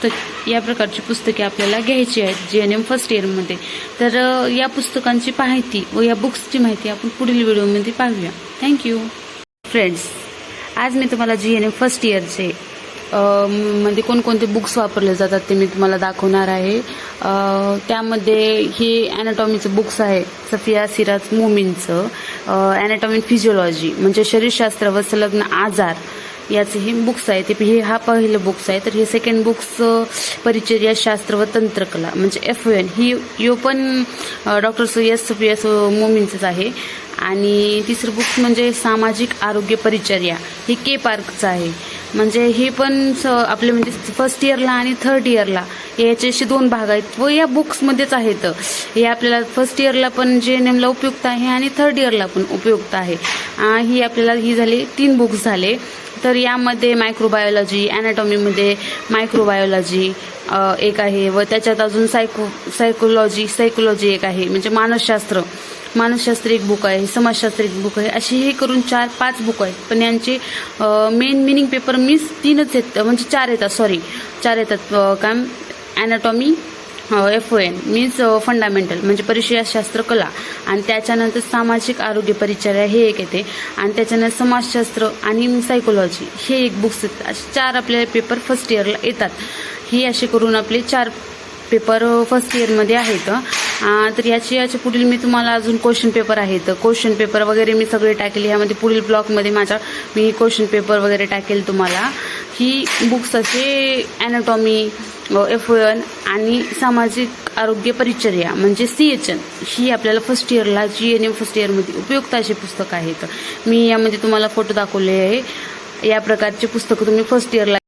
पुस्तक या प्रकारची पुस्तके आपल्याला घ्यायची आहेत जी एन एम फर्स्ट इयरमध्ये तर या पुस्तकांची माहिती व या बुक्सची माहिती आपण पुढील व्हिडिओमध्ये पाहूया. थँक्यू फ्रेंड्स आज मी तुम्हाला जी एन एम फर्स्ट इयरचे मध्ये कोणकोणते बुक्स वापरले जातात ते मी तुम्हाला दाखवणार आहे. त्यामध्ये हे ॲनाटॉमीचं बुक्स आहे सफिया सिराज मोमिनचं ॲनाटॉमी फिजिओलॉजी म्हणजे शरीरशास्त्र व संलग्न आजार याचे हे बुक्स आहे ते हे हा पहिलं बुक्स आहे. तर हे सेकंड बुक्स परिचर्या शास्त्र व तंत्रकला म्हणजे एफ एन ही यो पण डॉक्टर एस सुप्रियस मोमींचंच आहे. आणि तिसरं बुक्स म्हणजे सामाजिक आरोग्य परिचर्या. हे के पार्कचं आहे. म्हणजे हे पण स आपले म्हणजे फर्स्ट इयरला आणि थर्ड इयरला याच्याशी दोन भाग आहेत. व या बुक्समध्येच आहेत. हे आपल्याला फर्स्ट इयरला पण जे एन एमला उपयुक्त आहे आणि थर्ड इयरला पण उपयुक्त आहे. ही आपल्याला ही झाली तीन बुक्स झाले. तर यामध्ये मायक्रोबायोलॉजी ॲनाटॉमीमध्ये मायक्रोबायोलॉजी एक आहे. व त्याच्यात अजून सायको सायकोलॉजी सायकोलॉजी एक आहे. म्हणजे मानसशास्त्र. मानसशास्त्र एक बुक आहे समाजशास्त्र एक बुक आहे. अशी हे करून चार पाच बुक आहेत. पण यांचे मेन मिनिंग पेपर मीन्स तीनच आहेत. म्हणजे चार येतात सॉरी चार येतात काय? Anatomy F O N means fundamental म्हणजे परिचयशास्त्र कला. आणि त्याच्यानंतर सामाजिक आरोग्य परिचर्या हे एक येते. आणि त्याच्यानंतर समाजशास्त्र आणि सायकोलॉजी हे एक बुक्स येतात असे चार आपले पेपर फर्स्ट इयरला येतात. हे असे करून आपले चार पेपर फर्स्ट इयरमध्ये आहेत. तर याची याचे पुढील मी तुम्हाला अजून क्वेश्चन पेपर आहेत क्वेश्चन पेपर वगैरे मी सगळे टाकेल. ह्यामध्ये पुढील ब्लॉकमध्ये माझा मी क्वेश्चन पेपर वगैरे टाकेल तुम्हाला. ही बुक्स असे ॲनाटॉमी एफ एन आणि सामाजिक आरोग्य परिचर्या म्हणजे सी एच एन ही आपल्याला फर्स्ट इयरला जी एन एम फर्स्ट इयरमध्ये उपयुक्त असे पुस्तकं आहेत. मी यामध्ये तुम्हाला फोटो दाखवले आहे. या प्रकारचे पुस्तकं तुम्ही फर्स्ट इयरला